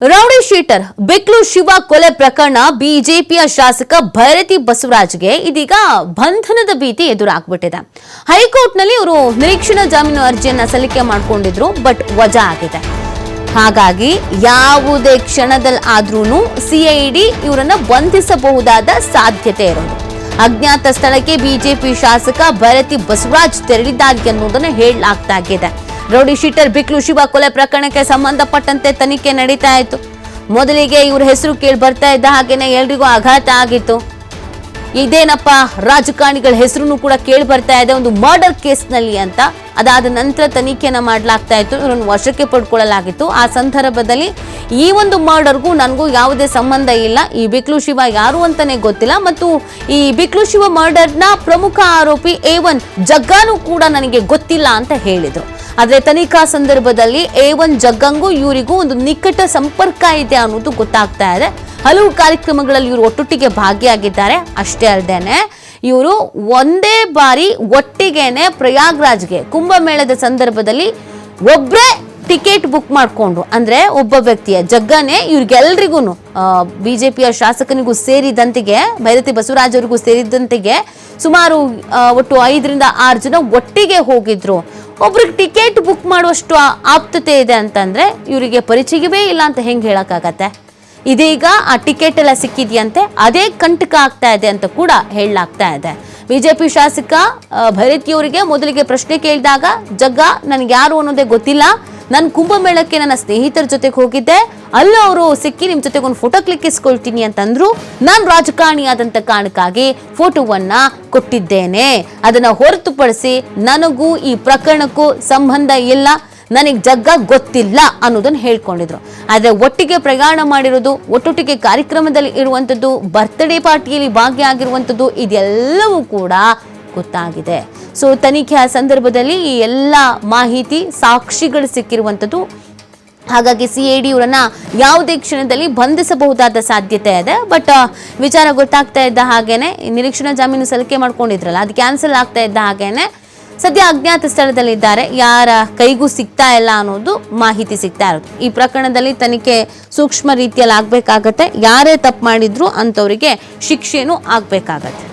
Rowdy sheeter Biklu Shiva ಕೊಲೆ ಪ್ರಕರಣ ಬಿಜೆಪಿಯ ಶಾಸಕ ಭೈರತಿ ಬಸವರಾಜ್ಗೆ ಇದೀಗ ಬಂಧನದ ಭೀತಿ ಎದುರಾಗ್ಬಿಟ್ಟಿದೆ. ಹೈಕೋರ್ಟ್ನಲ್ಲಿ ಇವರು ನಿರೀಕ್ಷಣಾ ಜಾಮೀನು ಅರ್ಜಿಯನ್ನ ಸಲ್ಲಿಕೆ ಮಾಡಿಕೊಂಡಿದ್ರು, ಬಟ್ ವಜಾ ಆಗಿದೆ. ಹಾಗಾಗಿ ಯಾವುದೇ ಕ್ಷಣದಲ್ಲಿ ಆದ್ರೂ ಸಿಐಡಿ ಇವರನ್ನ ಬಂಧಿಸಬಹುದಾದ ಸಾಧ್ಯತೆ ಇರೋದು. ಅಜ್ಞಾತ ಸ್ಥಳಕ್ಕೆ ಬಿಜೆಪಿ ಶಾಸಕ ಭೈರತಿ ಬಸವರಾಜ್ ತೆರಳಿದ್ದಾಗಿ ಅನ್ನೋದನ್ನ ಹೇಳಲಾಗ್ತಾಗಿದೆ ರೌಡಿ ಶೀಟರ್ ಬಿಕ್ಲು ಶಿವ ಕೊಲೆ ಪ್ರಕರಣಕ್ಕೆ ಸಂಬಂಧಪಟ್ಟಂತೆ ತನಿಖೆ ನಡೀತಾ ಇತ್ತು. ಮೊದಲಿಗೆ ಇವ್ರ ಹೆಸರು ಕೇಳಿ ಬರ್ತಾ ಇದ್ದ ಹಾಗೇನೆ ಎಲ್ರಿಗೂ ಆಘಾತ ಆಗಿತ್ತು. ಇದೇನಪ್ಪ, ರಾಜಕಾರಣಿಗಳ ಹೆಸರು ಕೂಡ ಕೇಳಿ ಬರ್ತಾ ಇದೆ, ಒಂದು ಮರ್ಡರ್ ಕೇಸ್ನಲ್ಲಿ ಅಂತ. ಅದಾದ ನಂತರ ತನಿಖೆನ ಮಾಡಲಾಗ್ತಾ ಇತ್ತು, ಇವರನ್ನು ವಶಕ್ಕೆ ಪಡ್ಕೊಳ್ಳಲಾಗಿತ್ತು. ಆ ಸಂದರ್ಭದಲ್ಲಿ ಈ ಒಂದು ಮರ್ಡರ್ಗೂ ನನಗೂ ಯಾವುದೇ ಸಂಬಂಧ ಇಲ್ಲ. ಈ ಬಿಕ್ಲು ಶಿವ ಯಾರು ಅಂತಾನೆ ಗೊತ್ತಿಲ್ಲ. ಮತ್ತು ಈ ಬಿಕ್ಲು ಶಿವ ಮರ್ಡರ್ನ ಪ್ರಮುಖ ಆರೋಪಿ ಎ ಒನ್ ಜಗ್ಗಾನು ಕೂಡ ನನಗೆ ಗೊತ್ತಿಲ್ಲ ಅಂತ ಹೇಳಿದ್ರು. ಆದ್ರೆ ತನಿಖಾ ಸಂದರ್ಭದಲ್ಲಿ ಎ ಒನ್ ಜಗ್ಗಂಗೂ ಇವರಿಗೂ ಒಂದು ನಿಕಟ ಸಂಪರ್ಕ ಇದೆ ಅನ್ನೋದು ಗೊತ್ತಾಗ್ತಾ ಇದೆ. ಹಲವು ಕಾರ್ಯಕ್ರಮಗಳಲ್ಲಿ ಇವರು ಒಟ್ಟೊಟ್ಟಿಗೆ ಭಾಗಿಯಾಗಿದ್ದಾರೆ. ಅಷ್ಟೇ ಅಲ್ಲದೇನೆ ಇವರು ಒಂದೇ ಬಾರಿ ಒಟ್ಟಿಗೆನೆ ಪ್ರಯಾಗ್ರಾಜ್ಗೆ ಕುಂಭಮೇಳದ ಸಂದರ್ಭದಲ್ಲಿ ಒಬ್ಬರೇ ಟಿಕೆಟ್ ಬುಕ್ ಮಾಡಿಕೊಂಡು, ಅಂದ್ರೆ ಒಬ್ಬ ವ್ಯಕ್ತಿಯ ಜಗ್ಗನೆ ಇವ್ರಿಗೆಲ್ರಿಗೂ ಪಿಯ ಶಾಸಕನಿಗೂ ಸೇರಿದಂತೆಗೆ, ಭೈರತಿ ಬಸವರಾಜ್ ಅವರಿಗೂ ಸೇರಿದಂತೆಗೆ ಸುಮಾರು ಒಟ್ಟು ಐದರಿಂದ ಆರು ಜನ ಒಟ್ಟಿಗೆ ಹೋಗಿದ್ರು. ಒಬ್ರಿಗೆ ಟಿಕೆಟ್ ಬುಕ್ ಮಾಡುವಷ್ಟು ಆಪ್ತತೆ ಇದೆ ಅಂತಂದ್ರೆ ಇವರಿಗೆ ಪರಿಚಯವೇ ಇಲ್ಲ ಅಂತ ಹೆಂಗೆ ಹೇಳೋಕ್ಕಾಗತ್ತೆ? ಇದೀಗ ಆ ಟಿಕೆಟ್ ಎಲ್ಲ ಸಿಕ್ಕಿದೆಯಂತೆ, ಅದೇ ಕಂಟಕ ಆಗ್ತಾ ಇದೆ ಅಂತ ಕೂಡ ಹೇಳಲಾಗ್ತಾ ಇದೆ. ಬಿಜೆಪಿ ಶಾಸಕ ಭೈರತಿಯವರಿಗೆ ಮೊದಲಿಗೆ ಪ್ರಶ್ನೆ ಕೇಳಿದಾಗ, ಜಗ್ಗ ನನಗೆ ಯಾರು ಅನ್ನೋದೇ ಗೊತ್ತಿಲ್ಲ. ನಾನು ಕುಂಭಮೇಳಕ್ಕೆ ನನ್ನ ಸ್ನೇಹಿತರ ಜೊತೆಗೆ ಹೋಗಿದ್ದೆ. ಅಲ್ಲೂ ಅವರು ಸಿಕ್ಕಿ ನಿಮ್ಮ ಜೊತೆಗೆ ಒಂದು ಫೋಟೋ ಕ್ಲಿಕ್ಕಿಸ್ಕೊಳ್ತೀನಿ ಅಂತಂದ್ರು. ನಾನು ರಾಜಕಾರಣಿ ಆದಂತ ಕಾರಣಕ್ಕಾಗಿ ಫೋಟೋವನ್ನ ಕೊಟ್ಟಿದ್ದೇನೆ. ಅದನ್ನ ಹೊರತುಪಡಿಸಿ ನನಗೂ ಈ ಪ್ರಕರಣಕ್ಕೂ ಸಂಬಂಧ ಇಲ್ಲ. ನನಗೆ ಜಗ್ಗ ಗೊತ್ತಿಲ್ಲ ಅನ್ನೋದನ್ನು ಹೇಳ್ಕೊಂಡಿದ್ರು. ಆದರೆ ಒಟ್ಟಿಗೆ ಪ್ರಯಾಣ ಮಾಡಿರೋದು, ಒಟ್ಟೊಟ್ಟಿಗೆ ಕಾರ್ಯಕ್ರಮದಲ್ಲಿ ಇರುವಂಥದ್ದು ಬರ್ತ್ಡೇ ಪಾರ್ಟಿಯಲ್ಲಿ ಭಾಗಿಯಾಗಿರುವಂಥದ್ದು ಇದೆಲ್ಲವೂ ಕೂಡ ಗೊತ್ತಾಗಿದೆ. ಸೊ ತನಿಖೆಯ ಸಂದರ್ಭದಲ್ಲಿ ಈ ಎಲ್ಲ ಮಾಹಿತಿ ಸಾಕ್ಷಿಗಳು ಸಿಕ್ಕಿರುವಂಥದ್ದು. ಹಾಗಾಗಿ ಸಿ ಎ ಡಿ ಇವರನ್ನ ಯಾವುದೇ ಕ್ಷಣದಲ್ಲಿ ಬಂಧಿಸಬಹುದಾದ ಸಾಧ್ಯತೆ ಇದೆ. ಬಟ್ ವಿಚಾರ ಗೊತ್ತಾಗ್ತಾ ಇದ್ದ ಹಾಗೇನೆ ನಿರೀಕ್ಷಣಾ ಜಾಮೀನು ಸಲಿಕೆ ಮಾಡ್ಕೊಂಡಿದ್ರಲ್ಲ, ಅದು ಕ್ಯಾನ್ಸಲ್ ಆಗ್ತಾ ಇದ್ದ ಹಾಗೇನೆ, ಸದ್ಯ ಅಜ್ಞಾತ ಸ್ಥಳದಲ್ಲಿದ್ದಾರೆ ಯಾರ ಕೈಗೂ ಸಿಗ್ತಾ ಇಲ್ಲ ಅನ್ನೋದು ಮಾಹಿತಿ ಸಿಗ್ತಾ ಇರೋದು ಈ ಪ್ರಕರಣದಲ್ಲಿ ತನಿಖೆ ಸೂಕ್ಷ್ಮ ರೀತಿಯಲ್ಲಿ ಆಗಬೇಕಾಗತ್ತೆ. ಯಾರೇ ತಪ್ಪು ಮಾಡಿದ್ರು ಅಂಥವರಿಗೆ ಶಿಕ್ಷೆನೂ ಆಗ್ಬೇಕಾಗತ್ತೆ.